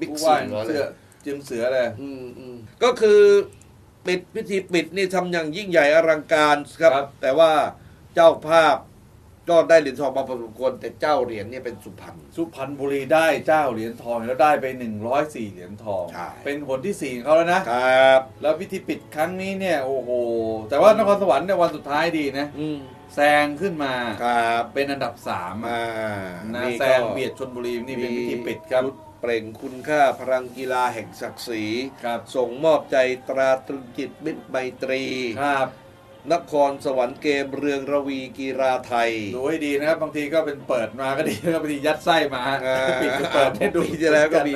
บิ๊กผู้เสืว่าอเลเสือยจึงเสือเลยอืมอืมก็คือปิดพิธีปิดนี่ทำอย่างยิ่งใหญ่อลังการครับครับ แต่ว่าเจ้าภาพก็ได้เหรียญทองมาพอสมควรแต่เจ้าเหรียญเนี่ยเป็นสุพรรณ สุพรรณบุรีได้เจ้าเหรียญทองแล้วได้ไป 104 เหรียญทอง ใช่ เป็นผลที่สี่ของเขาแล้วนะครับ แล้วพิธีปิดครั้งนี้เนี่ยโอ้โห แต่ว่านครสวรรค์เนี่ยวันสุดท้ายดีนะอืมแซงขึ้นมาครับเป็นอันดับสามมานะนี่แซก็งเบียดชนบุรีนี่เป็นพิธีปิดครับ ชุ เปล่งคุณค่าพลังกีฬาแห่งศักดิ์ศรี ครับส่งมอบใจตราตรึงจิตมิตรไมตรี ครับ นครสวรรค์เกมเรืองระวีกีฬาไทย ดูให้ดีนะครับ บางทีก็เป็นเปิดมาก็ดีนะครับบางทียัดไส้มาอ่าปิดก็เปิดให้ดู ปีที่แล้วก็มี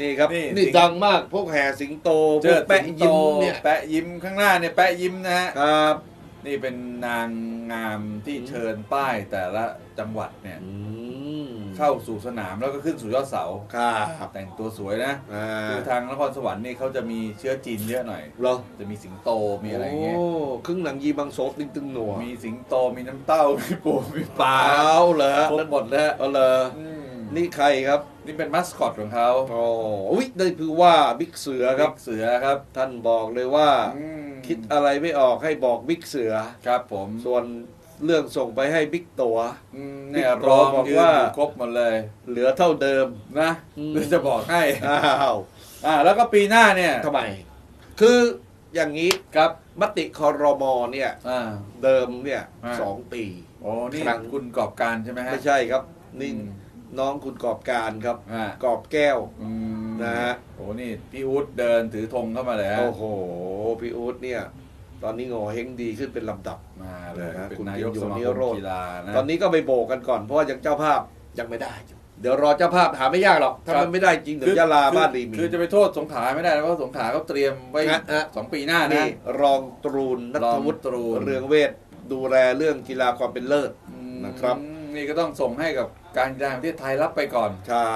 นี่ครับ นี่ นี่สิงดังมากพวกแห่สิงโตพเจวอกแปะยิ้มเนี่ยแปะยิ้มข้างหน้าเนี่ยแปะยิ้มนะฮะ ครับ นี่เป็นนางงามที่เชิญป้ายแต่ละจังหวัดเนี่ย อืม เข้าสู่สนามแล้วก็ขึ้นสู่ยอดเสาครับแต่งตัวสวยนะอ่าคือทางนครสวรรค์นี่เขาจะมีเชื้อจีนเยอะหน่อยเหรอจะมีสิงโตมีอะไรอย่างเงี้ยโครึ่งหลังยีบังโซตึงตึงหนัวมีสิงโตมีน้ำเต้ามีปูมีปลาเอาเหรอครบหมดแล้วเอาเหรออืมนี่ใครครับ นี่เป็นมัสคอตของเขาโอ้อุ๊ยได้คือว่าบิ๊กเสือครับเสือครับ ท่านบอกเลยว่าอืมคิดอะไรไม่ออกให้บอกบิ๊กเสือครับผมส่วน เรื่องส่งไปให้บิ๊กตัวอืมเนี่ยบิ๊กโตรองบอกยืนว่าอยู่ครบหมดเลย เหลือเท่าเดิมนะอืมเดี๋ยวจะบอกให้อ้าวอ่าแล้วก็ปีหน้าเนี่ยทำไม คืออย่างนี้ครับมติคอรมอเนี่ยอ่าเดิมเนี่ยอ่าสองปีโอ้นี่ครั้งคุณกอบการใช่ไหมฮะไม่ใช่ครับนี่อืมน้องคุณกอบการครับอ่ากอบแก้วอืมนะฮะโอ้นี่พี่อู๊ดเดินถือธงเข้ามาเลยฮะโอ้โหพี่อู๊ดเนี่ย ตอนนี้โงอเฮงดีขึ้นเป็นลำดับมาเลยนะฮะเป็นคุณนายกพิมพ์สมาอยู่คนิโรมธกีฬานะตอนนี้ก็ไปโบกกันก่อนเพราะว่ายังเจ้าภาพยังไม่ได้อยู่เดี๋ยวรอเจ้าภาพหาไม่ยากหรอกถ้าครับมันไม่ได้จริงเดี๋ยวยะลาบ้านดีมีคือจะไปโทษสงขลาไม่ได้นะเพราะสงขลาเขาเตรียมไว้นะฮะสองปีหน้านะนี่รองตรูนนัรอทงวุฒิตรูนเรืองเวทดูแลเรื่องกีฬาความเป็นเลิศอืมนะครับ นี่ก็ต้องส่งให้กับการกีฬาแห่งประเทศไทยรับไปก่อนใช่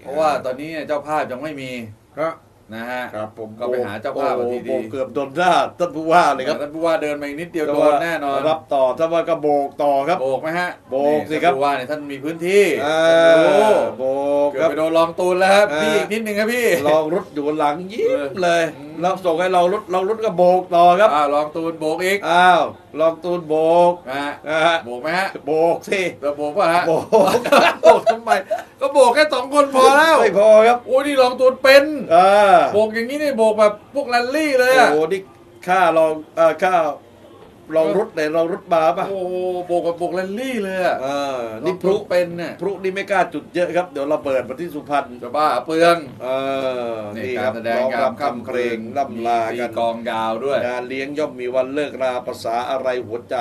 เพราะว่าตอนนี้เนี่ยเจ้าภาพยังไม่มีครับ นะฮะครับผมก็ไปหาเจ้าภาพโอ้มาโหดีๆโบกเกือบโดนหน้าท่านผู้ว่าเลยครับท่านผู้ว่าเดินมาอีกนิดเดียวแต่โดว่านแน่นอนรับต่อถ้าว่าก็โบกต่อครับโบกไหมฮะโบกสิครับท่านผู้ว่าเนี่ยท่านมีพื้นที่อ่าโอ้โบกเกือครับบไปโดนลองตูนแล้วครับอ่าพี่อีกนิดนึงครับพี่ลองรถอยู่หลังยิ้มเลยอืม แล้วส่งให้เรารถเรารถก็โบกต่อครับอ่าลองตูนโบกอีกอ้าวลองตูนโบกนะฮะนะฮะโบกไหมฮะโบกสิเราโบกป่ะฮะโบกโบกทำไมก็โบกแค่สองคนพอแล้วไม่พอครับโอ้นี่ลองตูนเป็นอ่าโบกอย่างนี้นี่โบกแบบพวกแรลลี่เลยอะโอ้โหนี่ค่าลองเอ่อค่า ลองรถไหนลองรถมาป่ะโอ้โหโบกกับโบกแรลลี่เลยอะอ่านี่นี่พพลุลุเป็นเนี่ยพลุนี่ไม่กล้าจุดเยอะครับ เดี๋ยวเราเปิดมาที่สุพรรณจะบ้าเปลืองเออนี่นี่กาครรับแสดงร้องการรำคำเพลงล่ำลามีกันกองยาวด้วยงานเลี้ยงย่อมมีวันเลิกราภาษาอะไรหัวใจ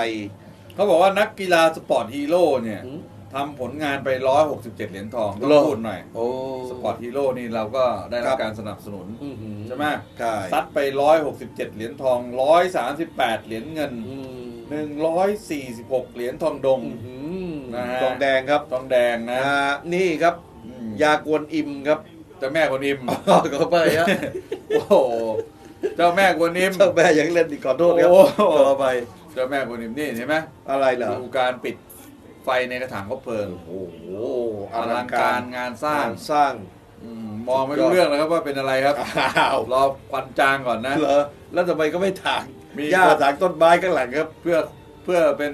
เขาบอกว่านักกีฬาสปอร์ตฮีโร่เนี่ยหืมทำผลงานไป 167 เหรียญทองต้องเหรอพูดหน่อยโอ้สปอร์ตฮีโร่นี่เราก็ได้รัครับบการสนับสนุนอื้อหือใช่ไหมใช่ซัดไป 167 เหรียญทอง 138 เหรียญเงินอืม 146 เหรียญทองดงอื้อหือนะฮะทองแดงครับทองแดงนะอ่านี่ครับอืมยากวนอิมครับเจ้าแม่กวนอิมเข้าไปฮะโอ้โหเจ้าแม่กวนอิมเจ้าแม่ยังเล่นอีกขอโทษครับโอ้โหเข้าไปเจ้าแม่กวนอิมนี่เห็นไหมอะไรเหรอดูการปิดไฟในกระถางคบเพลิงโอ้โหอลังการงานสร้างงนสร้าง อืมมองไม่รู้เรื่องเลยครับว่าเป็นอะไรครับอ้าว รอควันจางก่อนนะเหรอแล้วทำไมก็ไม่ถาง มีหญ้าถางต้นไม้ข้างหลังครับ เพื่อเพื่อเป็น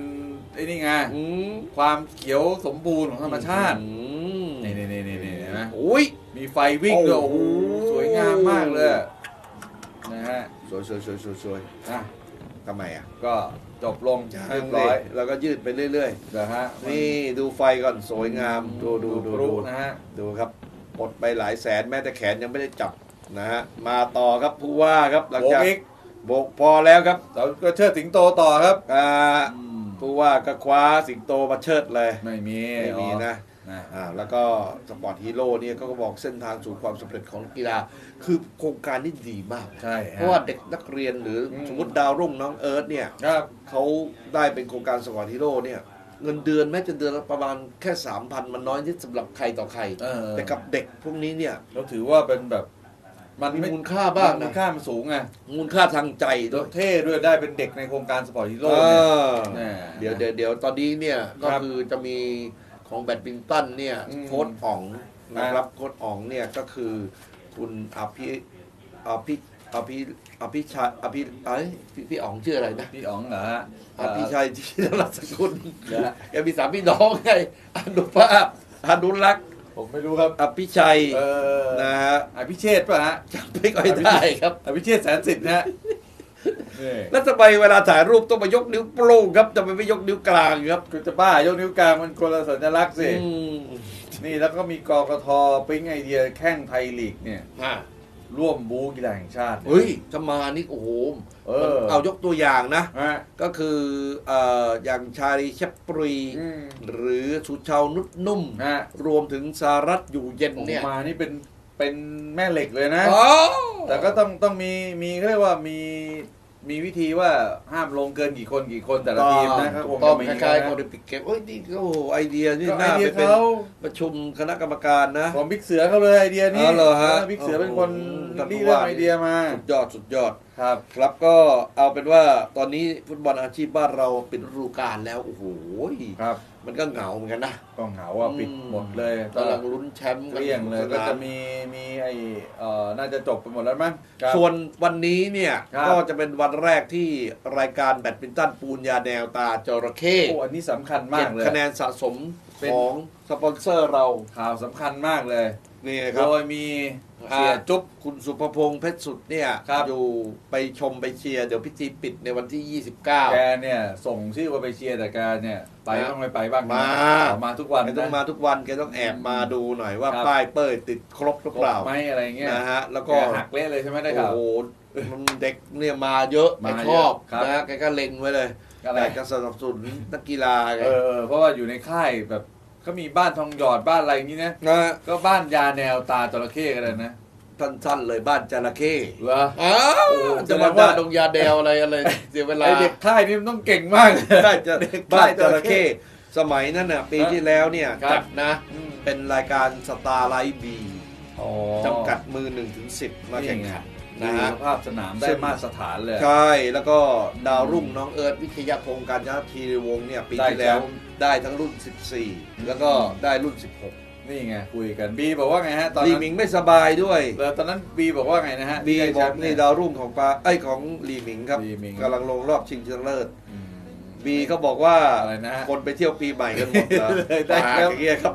ไอ้นี่ไงอืมความเขียวสมบูรณ์ของธรรมชาติอืมนี่นี่นี่นี่นี่เห็นไหมอุ้ย มีไฟวิ่งด้วยโอ้โอ้โหโห สวยงามมากเลยอะนะฮะสวยสวยสวยสวยสวยอะทำไมอะก็จบลงยัเรียงบเลร้อยยแล้วก็ยืดไปเรื่อยนะฮะๆ นี่ดูไฟก่อนสวยงาม ดูดูดูพลุดูนะฮะดูครับหมดไปหลายแสนแม้แต่แขนยังไม่ได้จับนะฮะมาต่อครับผู้ว่าครับหลังโบกจากอีกโบกพอแล้วครับเราก็เชิดสิงโตต่อครับอ่าผู้ว่าก็คว้าสิงโตมาเชิดเลยไม่มีไม่มีนะนะอ่าแล้วก็สปอร์ตฮีโร่เนี่ยก็บอกเส้นทางสู่ความสำเร็จของกีฬา คือโครงการนี่ดีมากใช่เพฮะราะว่าเด็กนักเรียนหรืออมสมมติดาวรุ่งน้องเอิร์ธเนี่ยครับเขาได้เป็นโครงการสปอร์ตฮีโร่เนี่ยเงินเดือนแม้จะเดือนละประมาณแค่สามพันมันน้อยที่สำหรับใครต่อใครเออแต่กับเด็กพวกนี้เนี่ยเราถือว่าเป็นแบบ มันมีไม่มูลค่าบ้างมูนะลค่ามันสูงไงมูลค่าทางใจแล้ด้ววยเท่ด้วยได้เป็นเด็กในโครงการสปอร์ตฮีเอโร่เนี่ยอแน่เดี๋ยวเดี๋ยวเดี๋ยวตอนนี้เนี่ยก็ครับคือจะมีของแบดมินตันเนี่ยอืมโค้ชอ๋องนะครับโค้ดอ๋องเนี่ยก็คือคุณอภิอภิอภิอภิชัยอภิเอ้ยพี่พี่อ๋องชื่ออะไรนะพี่อ๋องเหรอฮะอภิชัยที่นรัสกุลเดี๋ยวนะแกมีสามพี่น้องไงอนุภาพอนุรักษ์ ผมไม่รู้ครับอภิชัยเออนะฮะอภิเชษป่ะฮะจำไม่ค่อยได้ครับอภิเชษแสนสิทธิ์นะฮะนี่แล้วทำไมเวลาถ่ายรูปต้องมายกนิ้วโป้งครับทำไมไม่ยกนิ้วกลางครับกูจะบ้ายกนิ้วกลางมันคนละสัญลักษณ์สิอืมนี่แล้วก็มีกกทปิ๊งไอเดียแข่งไทยลีกเนี่ยอะร่วมบูกีฬาแห่งชาติเฮ้ยจะมานี่โอ้โห เออเอายกตัวอย่างนะฮะก็คือเอ่ออย่างชาลีเชปปรีอืมหรือสุชาวนุชนุ่มฮะรวมถึงสารัตอยู่เย็นโอ้โหเนี่ยมานี่เป็นเป็นแม่เหล็กเลยนะอ๋อแต่ก็ต้องต้องมีมีเขาเรียกว่ามี มีวิธีว่าห้ามลงเกินกี่คนกี่คนแต่ละทีมนะคถูรับกต้องมีคล้ายๆโอลิมปิกเกมเอ้ยนี่ก็โอ้โหไอเดียนี่ก็ไอน่าเดีไปยเป็นเขาประชุมคณะกรรมการนะของบิ๊กเสือเขาเลยไอเดียนี้อ๋อเหรอฮะบิ๊กเสือเป็นคนโอ้โหรีเรื่องไอเดียมาสุดยอดสุดยอดครับ ครับก็เอาเป็นว่าตอนนี้ฟุตบอลอาชีพบ้านเราปิดฤดูกาลแล้วโอ้โหครับ มันก็เหงาเหมือนกันนะ ก็เหงาว่าปิดหมดเลยกำลังลุ้นแชมป์เกลี้ยงเลยก็จะมีมีไอเอ่อน่าจะจบไปหมดแล้วมั้งครับส่วนวันนี้เนี่ยครับก็จะเป็นวันแรกที่รายการแบดมินตันปูนยาแนวตาจระเข้โอ้อันนี้สำคัญมาเก็กบเลยคะแนนสะสมเป็นของสปอนเซอร์เราข่าวสำคัญมากเลย นี่นะครับ โดยมีเสียอ่าจุ๊บคุณสุภพงษ์เพชรสุดเนี่ยครับ อยู่ไปชมไปเชียร์เดี๋ยวพิธีปิดในวันที่29แกเนี่ยส่งชื่อว่าไปเชียร์แต่แกเนี่ยไปนะบ้างไม่ไปบ้างนะมาออกมาทุกวันแกต้องนะมาทุกวันแกต้องแอบมาดูหน่อยว่าครับ ป้ายเป้ยติดครบหรือครเปล่าบไหมอะไรเงี้ยนะฮะแล้วแกก็หักเละเลยใช่ไหมได้โอ้ข่าวโหมันเด็กเนี่ยมาเยอะมาแกเยชอะอบครับนะฮะแกก็เล็งไว้เลยอะไรอยากจะสนับสนุนนักกีฬาไงเออเพราะว่าอยู่ในค่ายแบบ เขามีบ้านทองหยอดบ้านอะไรอย่างนี้นะนะก็บ้านยาแนวตาจระเข้กันเลยนะสั้นๆเลยบ้านจระเข้เหรออ้าวโอ้โหจะมาแสดงว่าดาดงยาแดวอะไรอะไรเสียเวลาไอเด็กค่ายนี่มันต้องเก่งมากเลยได้จะเด็กบ้านค่ายจระเข้สมัยนั้นน่ะปีที่แล้วเนี่ยครับจัดนะอืมเป็นรายการสตาร์ไลท์บีอ๋อจำกัดมือ1นถึงสิมาแข่งขันนะนะฮะฮะสภาพสนามได้ซึ่งมาตรฐานเลย ใช่ แล้วก็ดาวรุ่งน้องเอิร์ธวิทยาพงศ์การจนทีวงศ์เนี่ย ปีได้ที่แล้วแชมป์ ได้ทั้งรุ่น 14 แล้วก็ได้รุ่นนี่ไงคุยกันบีบอกว่าไงฮะตอน16ลีนั้นหมิงไม่สบายด้วยแล้วตอนนั้นบีบอกว่าไงนะฮะบีที่ได้บอกแชมป์นี่เยดาวรุ่งของปาไอยของลีหมิงครับลีหมิงกำลังลงรอบชิงชนะเลิศอืมบีเขาบอกว่าอะไรนะฮะคนไปเที่ยวปีใหม่กันหมดแล้วเลยได้ปาครับอย่างเงี้ยครับ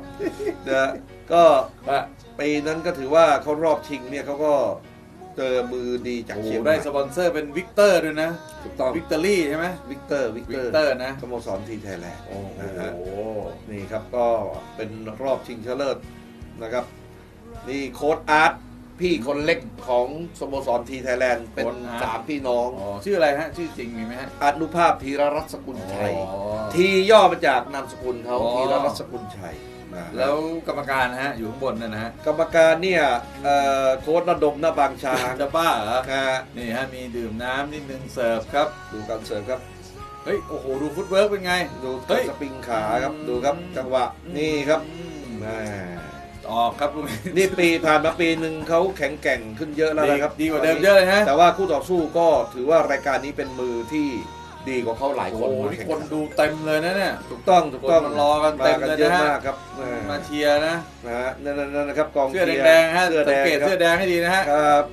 นะก็ว่าปีนั้นก็ถือว่าเขารอบชิงเนี่ยเขาก็ เจอมือดีจากโอ้โหเชียงใหได้ม่สปอนเซอร์เป็นวิกเตอร์ด้วยนะถูกต้องวิกตอรี่ใช่ไหม วิกเตอร์วิกวิเตอกร์เตอร์นะ สโมสรทีไทยแลนด์โอ้โหนะฮะนี่ครับก็เป็นรอบชิงชนะเลิศนะครับ นี่โค้ดอาร์ตพี่คนเล็กของสโมสรทีไทยแลนด์เป็นโค้ดอาร์ต สามพี่น้อง อ๋อชื่ออะไรฮะ ชื่อจริงมีไหมฮะอนุภาพธีรรัตน์สกุลชัย อ๋อ ทีย่อมาจากนามสกุลเขาอ๋อ ธีรรัตน์สกุลชัย นะฮะแล้วกรรมการฮะอยู่ข้างบนนั่นนะฮะกรรมการเนี่ยเอ่อโค้ดระดมหน้าบางช้างจะบ้าเหรอนะฮะนี่ฮะมีดื่มน้ำนิดนึงเสิร์ฟครับ ดูการเสิร์ฟครับ เฮ้ยโอ้โหดูฟุตเวิร์กเป็นไง ดูเฮ้การยสปริงขาครับดูครับจังหวะนี่ครับอืมแม่ออกครับลุงนี่ปีผ่านมาปีหนึ่งเขาแข็งแกร่งขึ้นเยอะแล้วนะครับดีกว่าเดิมเยอะเลยฮะ แต่ว่าคู่ต่อสู้ก็ถือว่ารายการนี้เป็นมือที่ ดีกว่าเขาหลายโอ้คนโหมานี่แข่งคนขันดูเต็มเลยนะเนี่ย ถูกต้องถูกต้องคนมารอกันเต็มมาเลยเยอะนะฮะมากครับแม่มาเชียร์นะ นะฮะนั่นนั่นนั่นนะครับกองเสื้อชียร์แดงๆฮะเสื้อสัแดงงเกตครัเสื้อบแดงให้ดีนะฮะ ครับ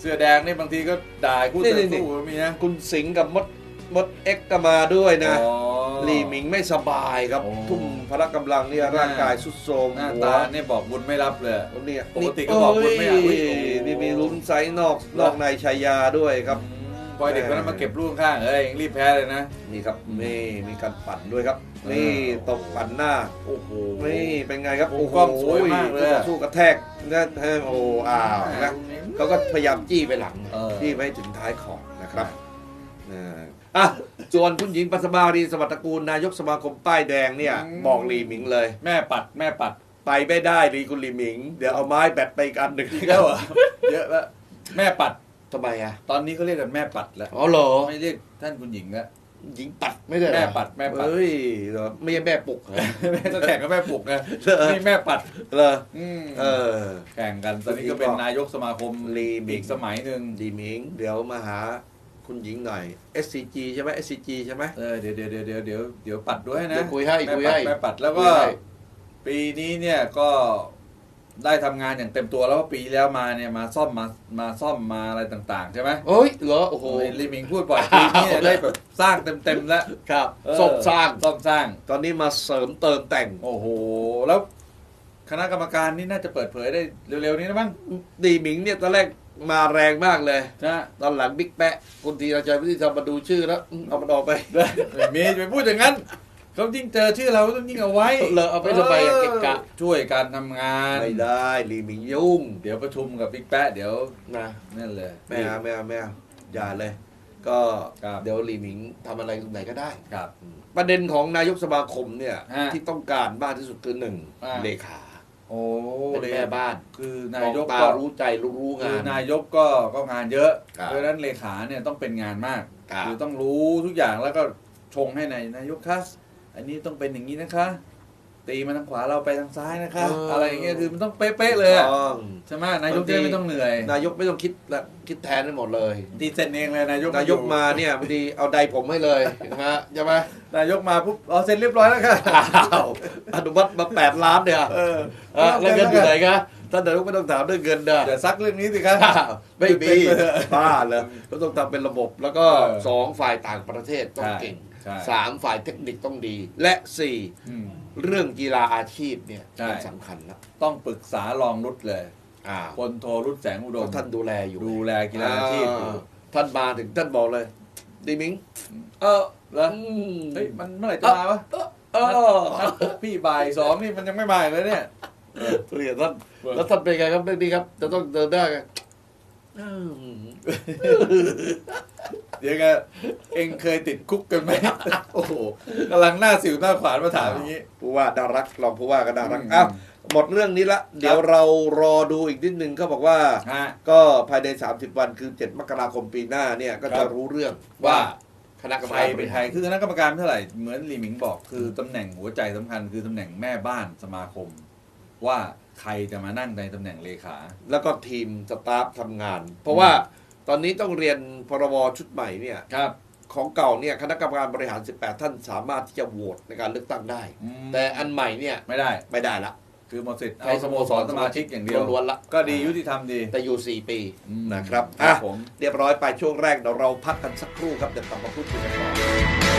เสื้อแดงนี่บางทีก็ด่าคู่นี่ต่อนี่ สู้ก็มีนะคุณสิงห์กับมดมดเอ็กซ์ก็มาด้วยนะอ๋อลีหมิงไม่สบายครับ โอ้ทุ่มพละกำลังเนี่ยร่างกายสุดโทรมหน้าหัวตาเนี่ยบอกบุญไม่รับเลยเนี่ยปกติก็บอกคุณไม่อยากโอ้อุ๊ยยโอ้โห นี่มีลุ้นไซส์นอกนอกในชายาด้วยครับ อื มพอเด็กคนนั้นมาเก็บลูกข้างๆเอ้ยรีบแพ้เลยนะ นี่ครับนี่มีการปั่นด้วยครับอ่านี่นี่ตบปั่นหน้าโอ้โหนี่เป็นไงครับโอ้โหกล้องสวยมากเลยอะคู่ต่อสู้กระแทกนะเออโอ้อ้าวนะเขาก็พยายามจี้ไปหลังเออจี้ไปให้ถึงท้ายขอบนะครับนะอะส่วนคุณหญิงปัสมารีสวัสดิ์ตระกูลนายกสมาคมป้ายแดงเนี่ยบอกลีหมิงเลย แม่ปัดแม่ปัดไปไม่ได้ดีคุณลีหมิง เดี๋ยวเอาไม้แบตไปอีกอันหนึ่งอีกแล้วเหรอเยอะแล้วแม่ปัด ทำไมอะ ตอนนี้เขาเรียกกันแม่ปัดแล้วอ๋อเหรอ ไม่เรียกท่านคุณหญิงแล้วหญิงปัดไม่ได้เหรอแม่ปัดแม่ปัดเฮ้ยเหรอไม่ใช่แม่ปลุกเหรอแม่ต้องแข่งกับแม่ปลุกไงเหรอนี่แม่ปัดเหรออืมเออ แข่งกัน ตอนนี้ก็เป็นนายกสมาคมลีหมิอีงกสมัยหนึ่งลีหมิงเดี๋ยวมาหาคุณหญิงหน่อย SCG ใช่ไหม SCG ใช่ไหมเออเดี๋ยวเดี๋ยวเดี๋ยวเดี๋ยวเดี๋ยวเดี๋ยวปัดด้วยนะเดี๋ยวคุยให้แม่คุยปัดให้แม่ปัดแล้วก็คุยให้ปีนี้เนี่ยก็ ได้ทำงานอย่างเต็มตัวแล้วว่าปีแล้วมาเนี่ยมาซ่อมมามาซ่อมมาอะไรต่าง ๆ ใช่ไหมเฮ้ยเหรอโอ้โหโอ้ยลิมิงพูดบ่อยปีนี้ได้แบบสร้างเต็มๆแล้วครับเออซ่อมสร้างซ่อมสร้าง ตอนนี้มาเสริมเติมแต่ง โอ้โห แล้ว คณะกรรมการนี่น่าจะเปิดเผยได้เร็วๆนี้นะมั้งดีหมิงเนี่ยตอนแรกมาแรงมากเลยนะตอนหลังบิ๊กแปะคุณธีรชัยพิธีธรรมมาดูชื่อแล้วอืมเอามันออกไปไม่มีจะไปพูดอย่างนั้น เขายิ่งเจอชื่อเราต้องยิ่งเอาไว้เลอะเอาไปทำไมอะเกะกะ ช่วยการทำงาน ไม่ได้ลีหมิงยุ่งเดี๋ยวประชุมกับบิ๊กแป๊ะเดี๋ยวนะนั่นเลย ไม่เอาไม่เอาไม่เอาอย่าเลย ก็ครับ เดี๋ยวลีหมิงทำอะไรตรงไหนก็ได้ ครับ ประเด็นของนายกสมาคมเนี่ย ฮะที่ต้องการมากที่สุดคือหนึ่งอ่า เลขาโอ้เป็นแม่บ้านคือนนายายกกตาก็รู้ใจรู้รู้คืงาอน นายกก็ก็งานเยอะครับเพราะฉะนั้นเลขาเนี่ยต้องเป็นงานมากครับคือต้องรู้ทุกอย่างแล้วก็ชงให้ในายนายกคะ อันนี้ต้องเป็นอย่างนี้นะคะ ตีมาทางขวาเราไปทางซ้ายนะคะ อะไรอย่างเงี้ยคือมันต้องเป๊ะๆเลยอะต้องใช่ไหมนายกจะได้ไม่ต้องเหนื่อยนายกไม่ต้องคิดละคิดแทนได้หมดเลย ตีเซ็นเองเลยนายกนายกมาเนี่ยพอดีเอาใดผมให้เลยนะฮะใช่ไหมนายกมาปุ๊บเอาเซ็นเรียบร้อยแล้วค่ะอ้าวอนุมัติมาแปดล้านเนี่ยเออเออแล้วเงินอยู่ไหนคะท่านนายกไม่ต้องถามเรื่องเงินนะอย่าซักเรื่องนี้สิครับไม่มีเป็นไปเถอะบ้าเลยก็ต้องทำเป็นระบบแล้วก็เออสองฝ่ายต่างประเทศต้องใช่เก่งใช่ สามฝ่ายเทคนิคต้องดี และสี่อืม เรื่องกีฬาอาชีพเนี่ยใช่เป็นสำคัญนะต้องปรึกษารองรุดเลยอ่าพลโทรุดแสงอุดเพมราะท่านดูแลอยู่ดูแลกีฬาอาชีพอยู่อ่าท่านมาถึงท่านบอกเลยดีมิงเออแล้ว อืมเฮ้ยมันเมื่อไหร่จะมาวะเออนัดพบพี่บ่ายสองนี่มันยังไม่มาอีกเลยเนี่ย เรียนท่านแล้วท่านเป็นไงครับเรื่องนี้ครับ จะต้องเดินได้ไงอืมเดี๋ ยวแกเองเคยติดคุกกันไหมโอ้โหกำลังหน้าสิวหน้าขวานมาถามอย่างนี้ผู้ว่าน่ารักรองผู้ว่าก็น่ารักอืมอ้าวหมดเรื่องนี้ละ เดี๋ยวเรารอดูอีกนิดนึงเขาบอกว่าฮะก็ภายใน 30 วันคือ 7 มกราคมปีหน้าเนี่ยก็ครัจะบรู้เรื่องว่าว่าคณะกรรมใครการบเป็นริใคหารรคือคณะกรรมการเท่าไหร่เหมือนลีหมิงบอกคือตำแหน่งหัวใจสำคัญคือตำแหน่งแม่บ้านสมาคม ว่าใครจะมานั่งในตำแหน่งเลขา แล้วก็ทีมสตาฟทำงาน เพราะว่า ตอนนี้ต้องเรียนพรบชุดใหม่เนี่ยครับ ของเก่าเนี่ยคณะกรรมการบริหาร 18 ท่านสามารถที่จะโหวตในการเลือกตั้งได้แต่อันใหม่เนี่ยไม่ได้ ไม่ได้ละ คือหมดสิทธิ์ใช้เอาสโมสรสมาชิกอย่างเดียวล้วนๆละ ก็ดียุติธรรมดีแต่อยู่ 4 ปีอืมนะครับครับอะผม เรียบร้อยไปช่วงแรกเดี๋ยวเราพักกันสักครู่ครับเดี๋ยวกลับมาพูดคุยกันต่อ